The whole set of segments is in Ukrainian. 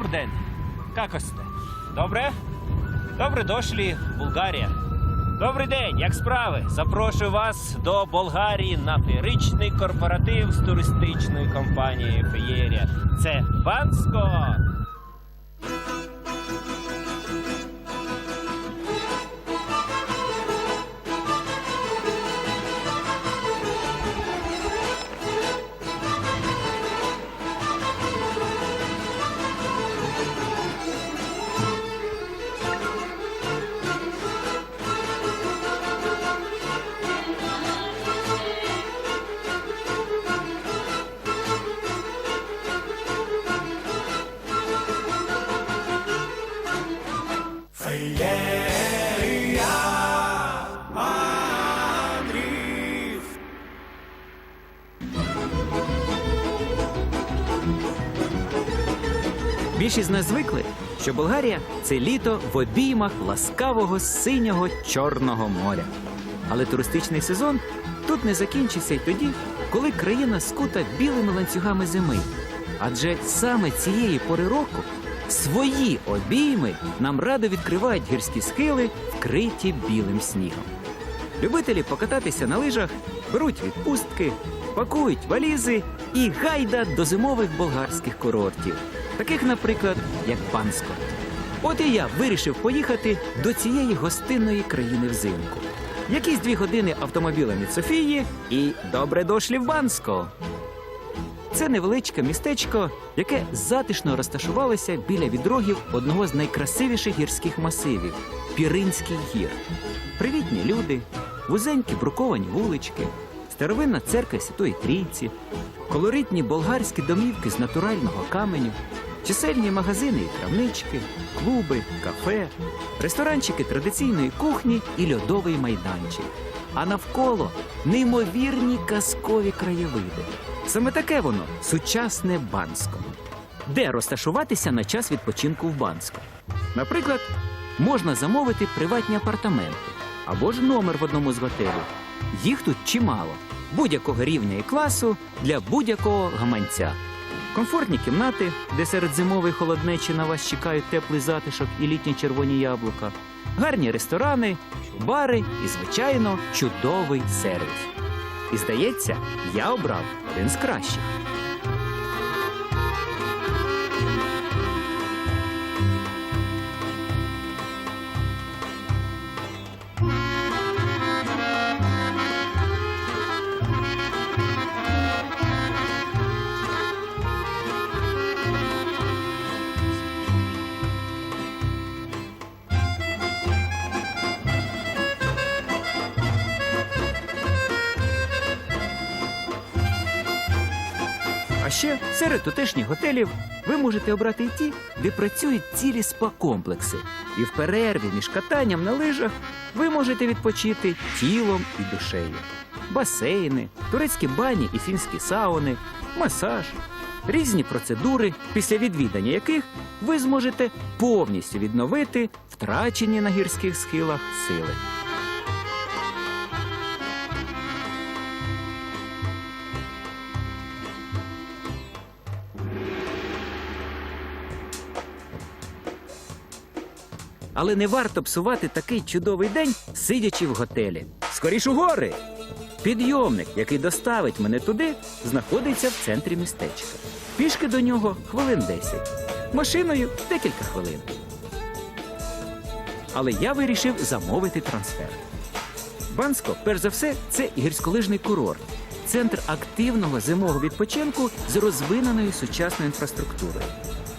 Добрый день. Як сте? Добре? Добре дошли в Болгарія. Добрий день, як справи? Запрошую вас до Болгарії на феєричний корпоратив з туристичною компанією Феєрія. Це Бансько. Більшість з нас звикли, що Болгарія це літо в обіймах ласкавого синього чорного моря. Але туристичний сезон тут не закінчиться й тоді, коли країна скута білими ланцюгами зими. Адже саме цієї пори року свої обійми нам радо відкривають гірські схили, вкриті білим снігом. Любителі покататися на лижах беруть відпустки, пакують валізи і гайда до зимових болгарських курортів, таких, наприклад, як Банскот. От і я вирішив поїхати до цієї гостинної країни взимку. Якісь дві години автомобілем від Софії і добре дошлі в Банско. Це невеличке містечко, яке затишно розташувалося біля відрогів одного з найкрасивіших гірських масивів Піринський гір. Привітні люди, вузенькі бруковані вулички, старовинна церква Святої Трійці, колоритні болгарські домівки з натурального каменю, чисельні магазини і крамнички, клуби, кафе, ресторанчики традиційної кухні і льодовий майданчик. А навколо неймовірні казкові краєвиди. Саме таке воно сучасне Банско. Де розташуватися на час відпочинку в Банско? Наприклад, можна замовити приватні апартаменти або ж номер в одному з готелів. Їх тут чимало, будь-якого рівня і класу для будь-якого гаманця. Комфортні кімнати, де серед зимової холоднечі на вас чекають теплий затишок і літні червоні яблука, гарні ресторани, бари і, звичайно, чудовий сервіс. І здається, я обрав один з кращих. Ще серед тутешніх готелів ви можете обрати й ті, де працюють цілі спа-комплекси. І в перерві між катанням на лижах ви можете відпочити тілом і душею. Басейни, турецькі бані і фінські сауни, масаж, різні процедури, після відвідання яких ви зможете повністю відновити втрачені на гірських схилах сили. Але не варто псувати такий чудовий день, сидячи в готелі. Скоріш у гори! Підйомник, який доставить мене туди, знаходиться в центрі містечка. Пішки до нього хвилин 10. Машиною декілька хвилин. Але я вирішив замовити трансфер. Банско, перш за все, це гірськолижний курорт, центр активного зимового відпочинку з розвиненою сучасною інфраструктурою.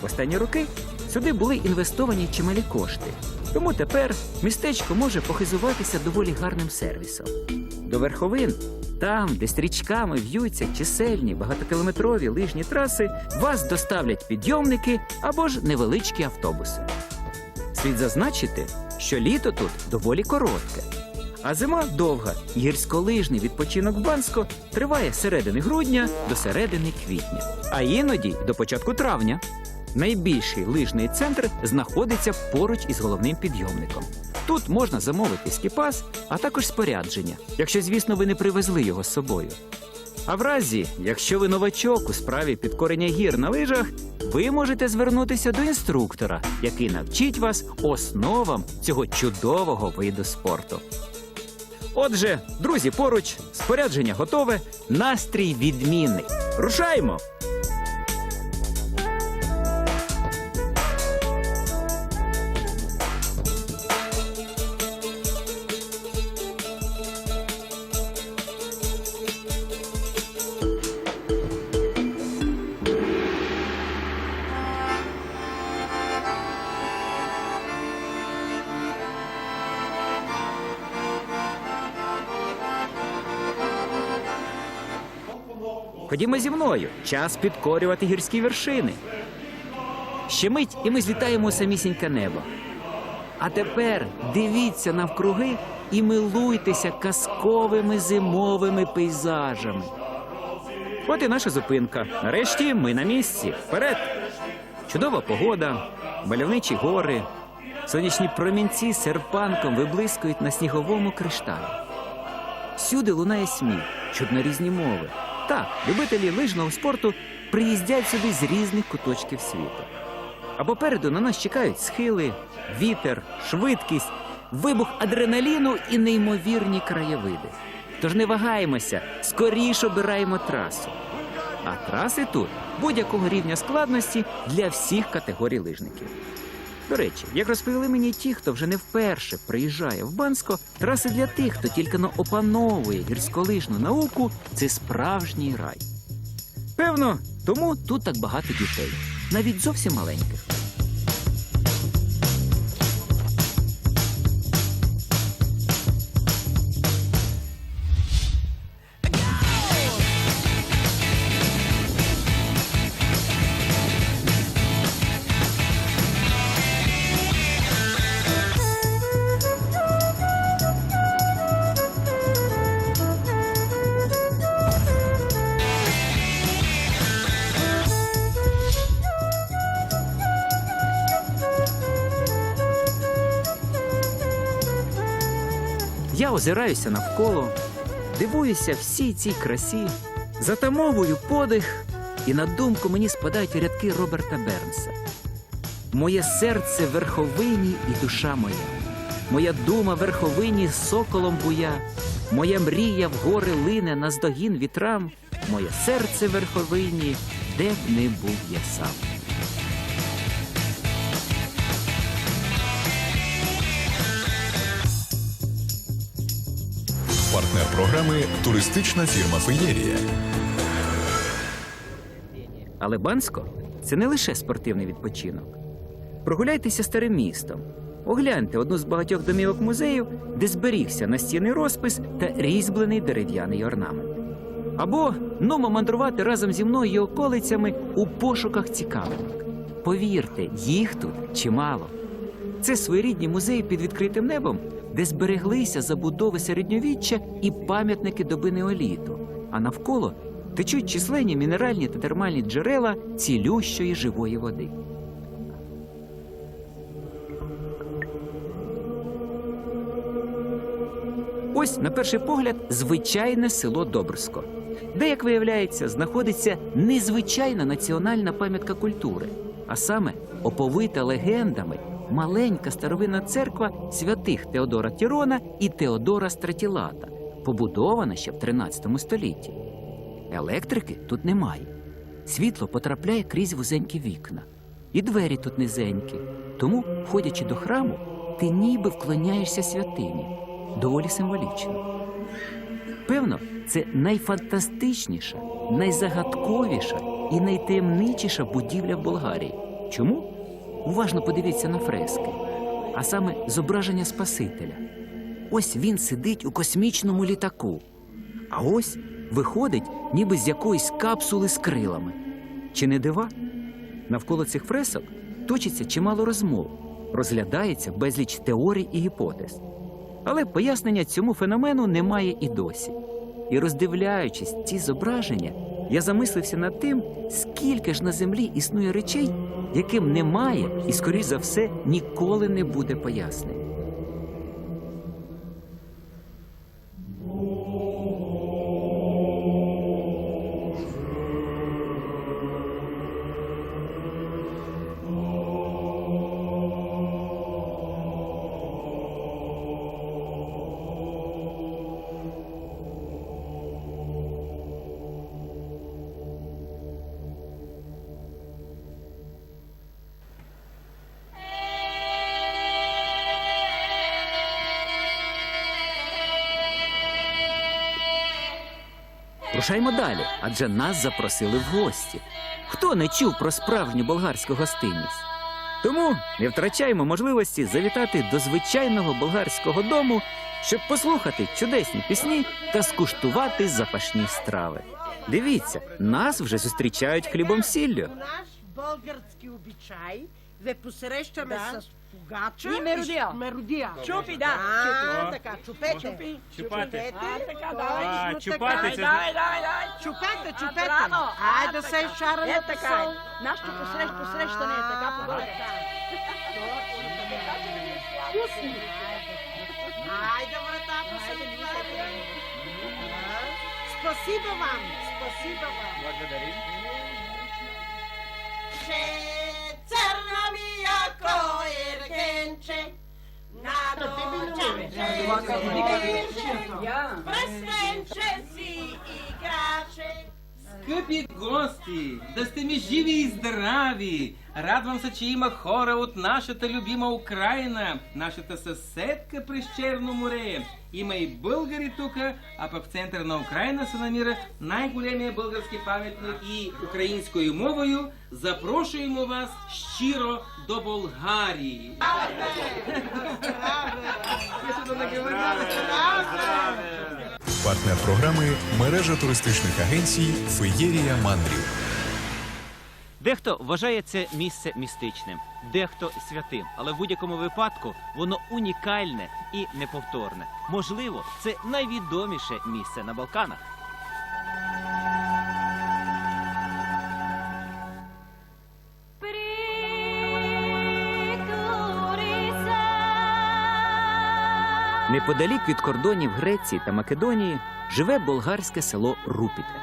В останні роки сюди були інвестовані чималі кошти. Тому тепер містечко може похизуватися доволі гарним сервісом. До верховин, там, де стрічками в'ються чисельні багатокілометрові лижні траси, вас доставлять підйомники або ж невеличкі автобуси. Слід зазначити, що літо тут доволі коротке, а зима довга. Гірськолижний відпочинок Банско триває з середини грудня до середини квітня, а іноді до початку травня. Найбільший лижний центр знаходиться поруч із головним підйомником. Тут можна замовити скіпас, а також спорядження, якщо, звісно, ви не привезли його з собою. А в разі, якщо ви новачок у справі підкорення гір на лижах, ви можете звернутися до інструктора, який навчить вас основам цього чудового виду спорту. Отже, друзі, поруч, спорядження готове, настрій відмінний. Рушаймо! Ходімо зі мною. Час підкорювати гірські вершини. Ще мить, і ми злітаємо у самісіньке небо. А тепер дивіться навкруги і милуйтеся казковими зимовими пейзажами. От і наша зупинка. Нарешті ми на місці. Вперед! Чудова погода, мальовничі гори, сонячні промінці серпанком виблискують на сніговому кришталі. Всюди лунає сміх, чуть на різні мови. Так, любителі лижного спорту приїздять сюди з різних куточків світу. А попереду на нас чекають схили, вітер, швидкість, вибух адреналіну і неймовірні краєвиди. Тож не вагаємося, скоріше обираємо трасу. А траси тут будь-якого рівня складності для всіх категорій лижників. До речі, як розповіли мені ті, хто вже не вперше приїжджає в Бансько, траси для тих, хто тільки но опановує гірськолижну науку, це справжній рай. Певно, тому тут так багато дітей, навіть зовсім маленьких. Озираюся навколо, дивуюся всій цій красі, затамовую подих, і на думку мені спадають рядки Роберта Бернса. Моє серце верховині і душа моя, моя дума верховині соколом буя, моя мрія в гори лине наздогін вітрам, моє серце верховині, де б не був я сам. Партнер програми туристична фірма Феєрія. Але Бансько це не лише спортивний відпочинок. Прогуляйтеся старим містом. Огляньте одну з багатьох домівок музеїв, де зберігся настінний розпис та різьблений дерев'яний орнамент. Або нумо мандрувати разом зі мною і околицями у пошуках цікавинок. Повірте, їх тут чимало. Це своєрідні музеї під відкритим небом, де збереглися забудови середньовіччя і пам'ятники доби неоліту, а навколо течуть численні мінеральні та термальні джерела цілющої живої води. Ось, на перший погляд, звичайне село Добрсько, де, як виявляється, знаходиться незвичайна національна пам'ятка культури, а саме оповита легендами маленька старовинна церква святих Теодора Тірона і Теодора Стратілата, побудована ще в 13 столітті. Електрики тут немає. Світло потрапляє крізь вузенькі вікна. І двері тут низенькі. Тому, входячи до храму, ти ніби вклоняєшся святині. Доволі символічно. Певно, це найфантастичніша, найзагадковіша і найтаємничіша будівля в Болгарії. Чому? Уважно подивіться на фрески, а саме зображення Спасителя. Ось він сидить у космічному літаку, а ось виходить, ніби з якоїсь капсули з крилами. Чи не дива? Навколо цих фресок точиться чимало розмов, розглядається безліч теорій і гіпотез. Але пояснення цьому феномену немає і досі. І роздивляючись ці зображення, я замислився над тим, скільки ж на землі існує речей, яким немає і, скоріш за все, ніколи не буде пояснень. Рушаймо далі, адже нас запросили в гості. Хто не чув про справжню болгарську гостинність? Тому не втрачаємо можливості завітати до звичайного болгарського дому, щоб послухати чудесні пісні та скуштувати запашні страви. Дивіться, нас вже зустрічають хлібом сіллю. Наш български обичай да посрещаме Да. с погача И мерудия. ш- мерудия. Чупи, да, А, чупи. така, чупете. Чупи. Чупати. А, така, давай. А, це- Давай, давай, давай. Чупете, чупете. рано. Айде А, се така. шара Е, на така. Нашето посрещ, посрещане е така по Вкусни. Айде, отваря. мисля, Спасибо вам, спасибо вам. Благодарим. Ще čerče, nado čerče, prstenče si igrače. Скъпи гости, да сте ми живи и здрави! Радвам се, че има хора от нашата любима Украина, нашата съседка през Черно море. Има и българи тук, а пък в центъра на Украина се намира най-големия български паметник и украинскою мовою. Запрошуємо вас щиро до Болгарії. Партнер програми мережа туристичних агенцій Феєрія Мандрів. Дехто вважає це місце містичним, дехто святим, але в будь-якому випадку воно унікальне і неповторне. Можливо, це найвідоміше місце на Балканах. Неподалік від кордонів Греції та Македонії живе болгарське село Рупіте.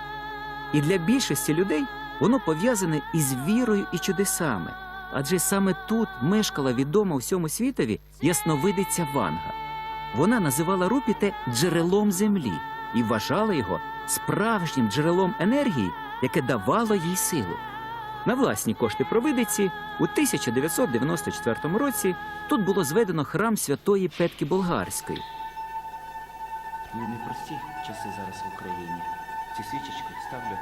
І для більшості людей воно пов'язане із вірою і чудесами, адже саме тут мешкала відома всьому світові ясновидиця Ванга. Вона називала Рупіте джерелом землі і вважала його справжнім джерелом енергії, яке давало їй силу. На власні кошти провидиці у 1994 році тут було зведено храм святої Петки Болгарської. Непрості часи зараз в Україні. Ці свічечки ставлю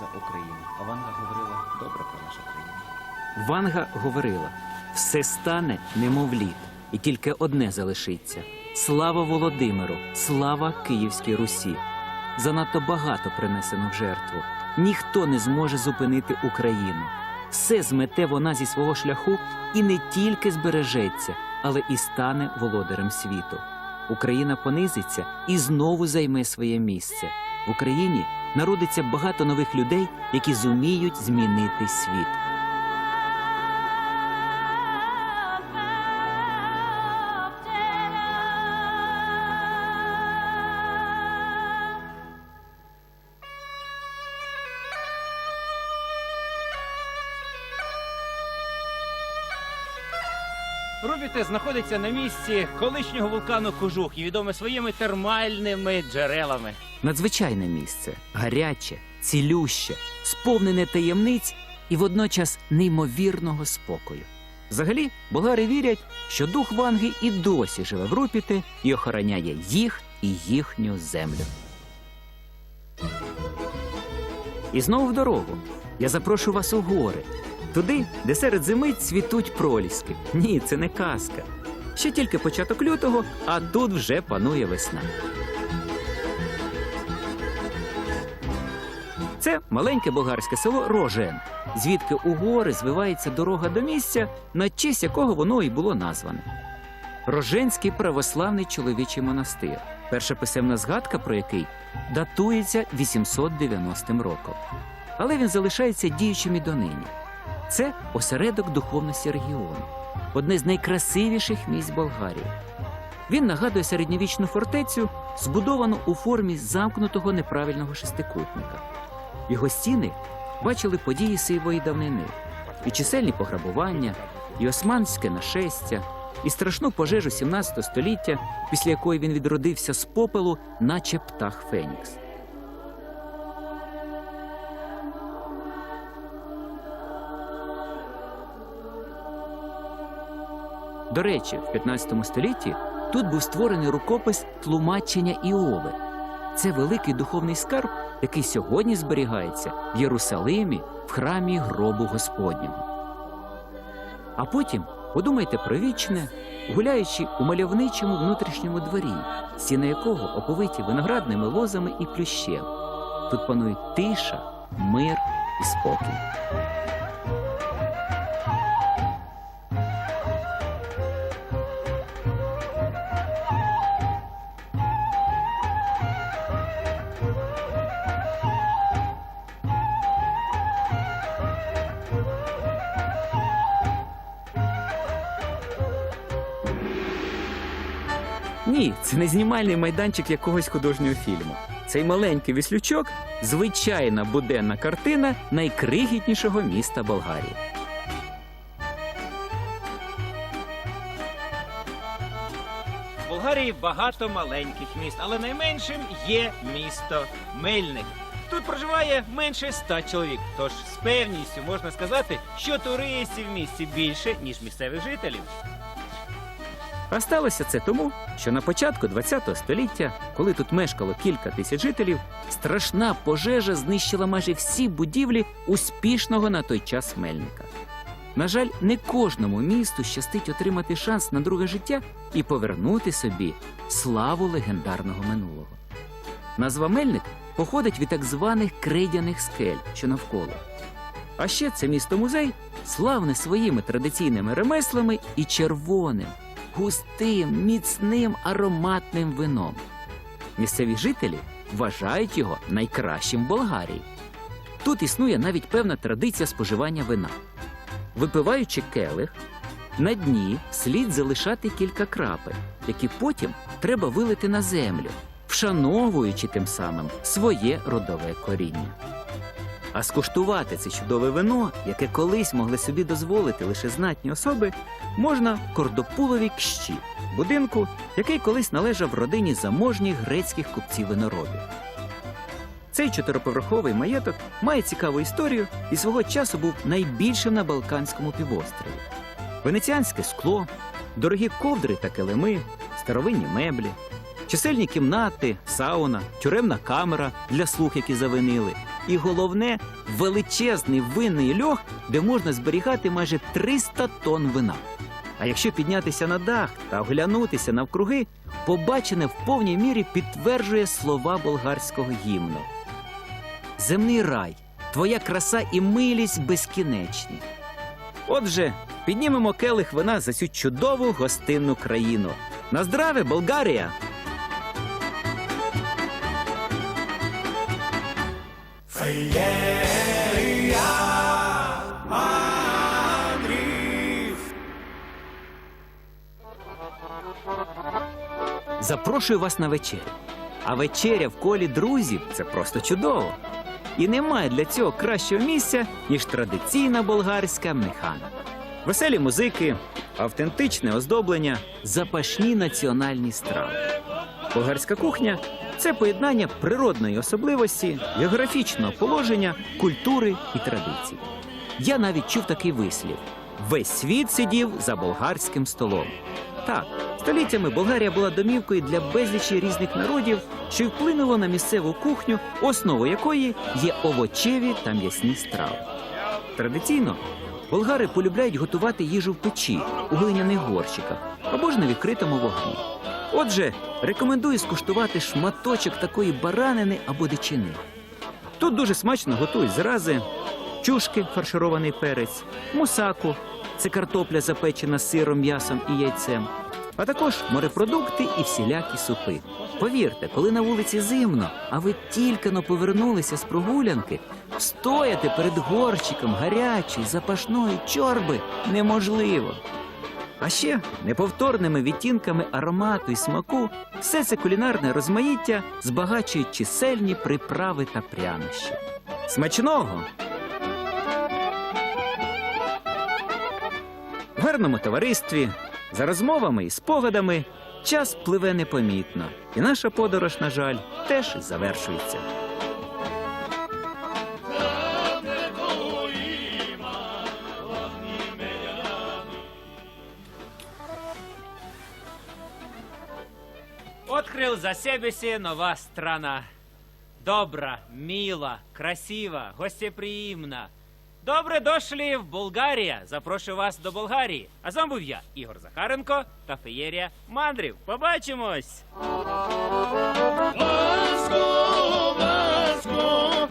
за Україну. А Ванга говорила добре про нашу країну. Ванга говорила: все стане, немов лід, і тільки одне залишиться: слава Володимиру, слава Київській Русі. Занадто багато принесено в жертву. Ніхто не зможе зупинити Україну. Все змете вона зі свого шляху і не тільки збережеться, але і стане володарем світу. Україна понизиться і знову займе своє місце. В Україні народиться багато нових людей, які зуміють змінити світ. Рубіте знаходиться на місці колишнього вулкану Кожух і відоме своїми термальними джерелами. Надзвичайне місце, гаряче, цілюще, сповнене таємниць і водночас неймовірного спокою. Взагалі, болгари вірять, що дух Ванги і досі живе в Рупіте і охороняє їх і їхню землю. І знову в дорогу. Я запрошую вас у гори. Туди, де серед зими цвітуть проліски. Ні, це не казка. Ще тільки початок лютого, а тут вже панує весна. Це маленьке болгарське село Рожен, звідки у гори звивається дорога до місця, на честь якого воно і було назване. Роженський православний чоловічий монастир, перша писемна згадка про який датується 890 роком. Але він залишається діючим і донині. Це осередок духовності регіону, одне з найкрасивіших місць Болгарії. Він нагадує середньовічну фортецю, збудовану у формі замкнутого неправильного шестикутника. Його стіни бачили події сивої давнини, і чисельні пограбування, і османське нашестя, і страшну пожежу 17 століття, після якої він відродився з попелу, наче птах Фенікс. До речі, в 15 столітті тут був створений рукопис тлумачення Іови. Це великий духовний скарб, який сьогодні зберігається в Єрусалимі в храмі гробу Господнього. А потім подумайте про вічне, гуляючи у мальовничому внутрішньому дворі, стіни якого оповиті виноградними лозами і плющем. Тут панують тиша, мир і спокій. Ні, це не знімальний майданчик якогось художнього фільму. Цей маленький віслючок звичайна буденна картина найкрихітнішого міста Болгарії. В Болгарії багато маленьких міст, але найменшим є місто Мельник. Тут проживає менше ста чоловік. Тож з певністю можна сказати, що туристів в місті більше, ніж місцевих жителів. А сталося це тому, що на початку ХХ століття, коли тут мешкало кілька тисяч жителів, страшна пожежа знищила майже всі будівлі успішного на той час мельника. На жаль, не кожному місту щастить отримати шанс на друге життя і повернути собі славу легендарного минулого. Назва Мельник походить від так званих крейдяних скель, що навколо. А ще це місто музей славне своїми традиційними ремеслами і червоним, густим, міцним ароматним вином. Місцеві жителі вважають його найкращим в Болгарії. Тут існує навіть певна традиція споживання вина. Випиваючи келих, на дні слід залишати кілька крапель, які потім треба вилити на землю, вшановуючи тим самим своє родове коріння. А скуштувати це чудове вино, яке колись могли собі дозволити лише знатні особи, можна в Кордопулові кщі, будинку, який колись належав родині заможніх грецьких купців виноробів. Цей чотириповерховий маєток має цікаву історію і свого часу був найбільшим на Балканському півострові. Венеціанське скло, дорогі ковдри та килими, старовинні меблі, чисельні кімнати, сауна, тюремна камера для слуг, які завинили, і головне величезний винний льох, де можна зберігати майже 300 тонн вина. А якщо піднятися на дах та оглянутися навкруги, побачене в повній мірі підтверджує слова болгарського гімну. Земний рай, твоя краса і милість безкінечні. Отже, піднімемо келих вина за цю чудову гостинну країну. На здраве, Болгарія! Запрошую вас на вечерю. А вечеря в колі друзів це просто чудово. І немає для цього кращого місця, ніж традиційна болгарська механа. Веселі музики, автентичне оздоблення, запашні національні страви. Болгарська кухня це поєднання природної особливості, географічного положення, культури і традицій. Я навіть чув такий вислів: весь світ сидів за болгарським столом. Так, століттями Болгарія була домівкою для безлічі різних народів, що й вплинуло на місцеву кухню, основою якої є овочеві та м'ясні страви. Традиційно болгари полюбляють готувати їжу в печі у глиняних горщиках або ж на відкритому вогні. Отже, рекомендую скуштувати шматочок такої баранини або дичини. Тут дуже смачно готують зрази, чушки, фарширований перець, мусаку це картопля запечена сиром, м'ясом і яйцем, а також морепродукти і всілякі супи. Повірте, коли на вулиці зимно, а ви тільки но повернулися з прогулянки, стояти перед горщиком гарячої запашної чорби неможливо. А ще неповторними відтінками аромату і смаку все це кулінарне розмаїття збагачують чисельні приправи та прянощі. Смачного! В гарному товаристві, за розмовами і спогадами, час пливе непомітно, і наша подорож, на жаль, теж завершується. Открыл за себе се нова страна. добра, мила, красива, гостєприємна. Добре дошли в Болгарія. Запрошую вас до Болгарії. А з вами був я, Ігор Захаренко та феєрія мандрів. Побачимось! Ласко, ласко,